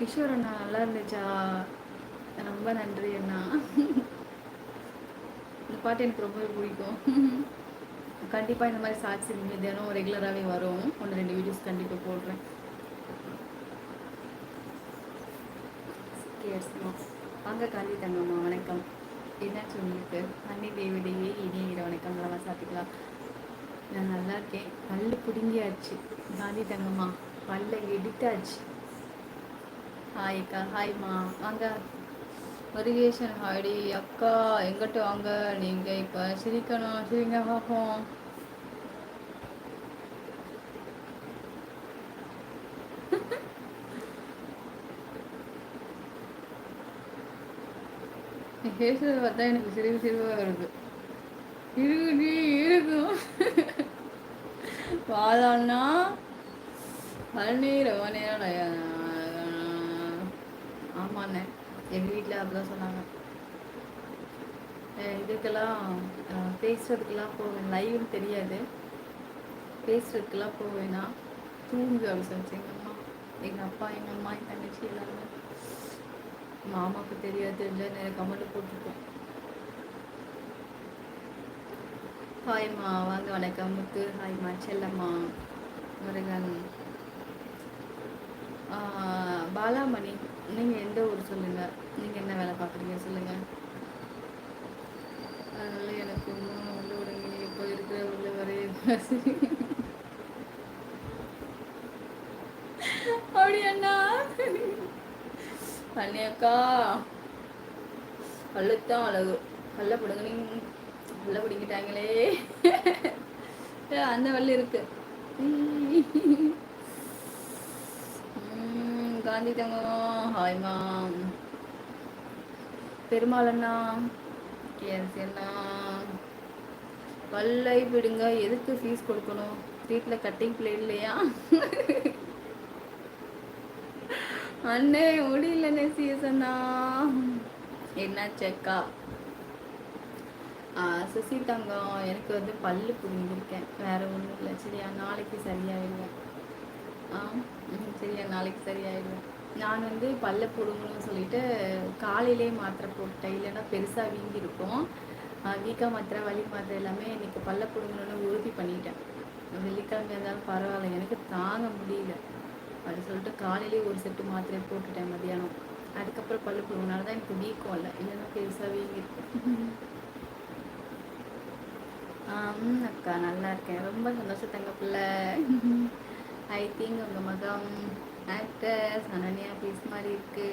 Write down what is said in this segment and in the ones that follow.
கிஷோர் அண்ணா நல்லா இருந்துச்சா? ரொம்ப நன்றி அண்ணா. இந்த பாட்டு எனக்கு ரொம்பவே பிடிக்கும். கண்டிப்பாக இந்த மாதிரி சாட்சி நீங்கள் தினம் ரெகுலராகவே வரும். ஒன்று ரெண்டு வீடியோஸ் கண்டிப்பாக போடுறேன். வாங்க காந்தி தங்கம்மா வணக்கம். என்னாச்சு உங்களுக்கு? அன்னி தேவதையே தேவி வணக்கம். நல்லா சாப்பிட்டுக்கலாம் நான் நல்லா இருக்கேன். பல்லு பிடுங்கியாச்சு. காந்தி தங்கம்மா பல்ல எடுத்தாச்சு. ஹாய் அக்கா. ஹாய்மா வாங்க. முருகேசன் ஹாய்டி அக்கா எங்கிட்ட வாங்க? நீங்கள் இப்போ சிரிக்கணும். சிரிங்க பார்ப்போம். நீ பேசுறத பார்த்தா எனக்கு சிரிப்பு சிரிப்பாக வருது. இருக்கு இருக்கும் வாழான்னா பழனி ரொம்ப நேரம் சொன்னேன். எங்கள் வீட்டில் அப்படிதான் சொன்னாங்க. இதுக்கெல்லாம் பேசுறதுக்கெல்லாம் போவேன் லைவ்னு தெரியாது. பேசுறதுக்கெல்லாம் போவேன்னா தூங்கு அப்படின்னு சொல்லிச்சு. எங்கள் அம்மா எங்கள் அப்பா எங்கள் அம்மா என் தங்கச்சி எல்லாருமே. மாமாவுக்கு தெரியாது. தெரிஞ்சால் நிறைய கமெண்ட் போட்டிருக்கோம். ஹாய்மா வாங்க வணக்கம். முத்து. ஹாய்மா செல்லம்மா. முருகன். பாலாமணி நீங்கள் எந்த ஊர் சொல்லுங்கள் நீங்கள் என்ன வேலை பார்க்குறீங்க? சொல்லுங்கள் அதனால் எனக்கு உள்ள விடுங்க இப்போ இருக்கிற உள்ள வரைய அப்படி அண்ணா கண்ணியக்கா பல்லுத்தான் அழகு. பல்ல பிடுங்க பல்ல பிடிங்கிட்டாங்களே. அந்த வள்ளி இருக்கு. காந்தி தங்கம் ஹாய் மாம். பெருமாள் அண்ணா எஸ் அண்ணா பல்லை விடுங்க. எதுக்கு ஃபீஸ் கொடுக்கணும்? வீட்டில் கட்டிங் பிளே இல்லையா? அண்ணே முடியலண்ணே அண்ணா என்ன செக்கா? சுசி தங்கம் எனக்கு வந்து பல்லு புரிஞ்சிருக்கேன் வேற ஒன்றும் இல்லை. சரியா நாளைக்கு சரியாயிடுவேன் ஆ சரியா நாளைக்கு சரியாயிடும். நான் வந்து பல்ல பிடுங்கணும்னு சொல்லிட்டு காலையிலே மாத்திரை போட்டேன் இல்லைன்னா பெருசாக வீங்கி இருக்கும். வீக்கா மாத்திரை வலி மாத்திரை எல்லாமே இன்னைக்கு பல்ல பிடுங்கணும்னு உறுதி பண்ணிட்டேன். வெள்ளிக்கிழமை இருந்தாலும் பரவாயில்ல எனக்கு தாங்க முடியல. அப்படி சொல்லிட்டு காலையிலேயே ஒரு செட்டு மாத்திரை போட்டுட்டேன் மதியானம் அதுக்கப்புறம் பல்லு போடுறதுனால தான் எனக்கு வீக்கம் இல்லை. இல்லைன்னா பெருசாக வீங்கிருக்கு ஆம் அக்கா நல்லா இருக்கேன். ரொம்ப சந்தோஷம் தங்க பிள்ளை. ஐ திங்க் உங்கள் மகம் ஆக்டர்ஸ் அனன்யா பீஸ் மாதிரி இருக்கு.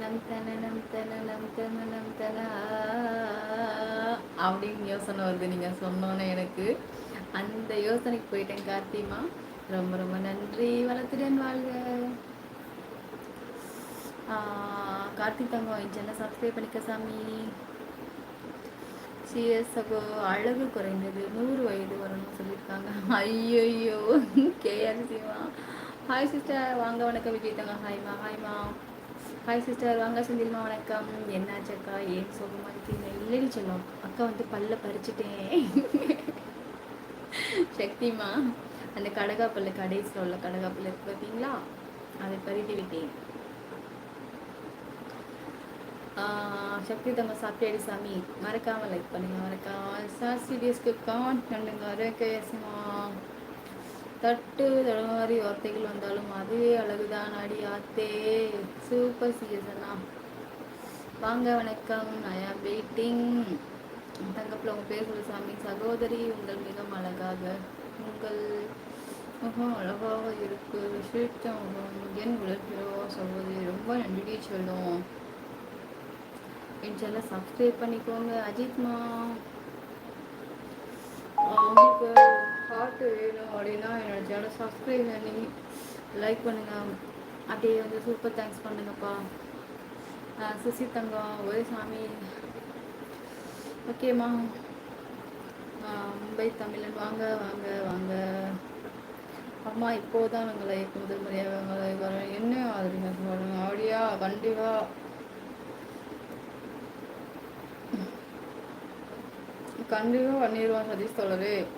நம் தன நம் தன நம் தன நம் தன. அப்படின்னு யோசனை வருது நீங்கள் சொன்னோன்னே எனக்கு. அந்த யோசனைக்கு போயிட்டேன் கார்த்திமா. ரொம்ப ரொம்ப நன்றி. வளர்த்துடன் வாழ்க. கார்த்திக் தங்கம் என் சப்ஸ்கிரைப் பண்ணிக்க சாமி. சிஎஸ் அப்போ அழகு குறைந்தது. நூறு வயது வரும்னு சொல்லியிருக்காங்க. ஐயோ கேஆர்சிமா ஹாய் சிஸ்டர் வாங்க வணக்கம். விஜய்தாங்க ஹாய்மா ஹாய்மா ஹாய் சிஸ்டர் வாங்க செந்தில்மா வணக்கம். என்னாச்சு அக்கா? ஏன் சோகமாக இருக்கீங்க? இல்லைன்னு சொல்லும் அக்கா வந்து பல்ல பறிச்சுட்டேன். சக்திமா அந்த கடகாப்பல்லு கடைசியில் உள்ள கடகாப்பல்ல இருக்கு பார்த்தீங்களா அதை பறித்து விட்டேன். சக்தி தம்ம சாப்பிட்டேடி சாமி. மறக்காம லைக் பண்ணுங்க மறக்காம. சார் சீரியஸ்க்கு கான் பண்ணுங்க அரேகேசமா தட்டு தடுமாறி வார்த்தைகள் வந்தாலும் அதுவே அழகுதான் அடி ஆத்தே. சூப்பர் சீரியஸ் வாங்க வணக்கம். ஐ வெயிட்டிங் தங்கப்பில் உங்கள் பேர் சொல்லு சாமி. சகோதரி உங்கள் மிகவும் அழகாக உங்கள் முகம் அழகாக இருக்கு. ஸ்வீட்ட முகம் என் உலகிலோ சகோதரி ரொம்ப நன்றி சொல்லும். இன்ஷால்லாம் சப்ஸ்கிரைப் பண்ணிக்கோங்க. அஜித்மா உங்களுக்கு ஹார்ட் வேணும் அப்படின்னா என்னோட சேனல் சப்ஸ்கிரைப் பண்ணி லைக் பண்ணுங்க. அப்படியே வந்து சூப்பர் தேங்க்ஸ் பண்ணுங்கப்பா. சுசி தங்கம் ஒரே சாமி. ஓகேம்மா மும்பை தமிழன் வாங்க வாங்க வாங்க. அம்மா இப்போதான் உங்களை முதல் முறையாக உங்களை வர என்ன ஆதரிங்க சொல்லுங்க அப்படியா? கண்டிப்பா கண்டிப்பாக பண்ணிடுவான் சதீஷ் தோழரே.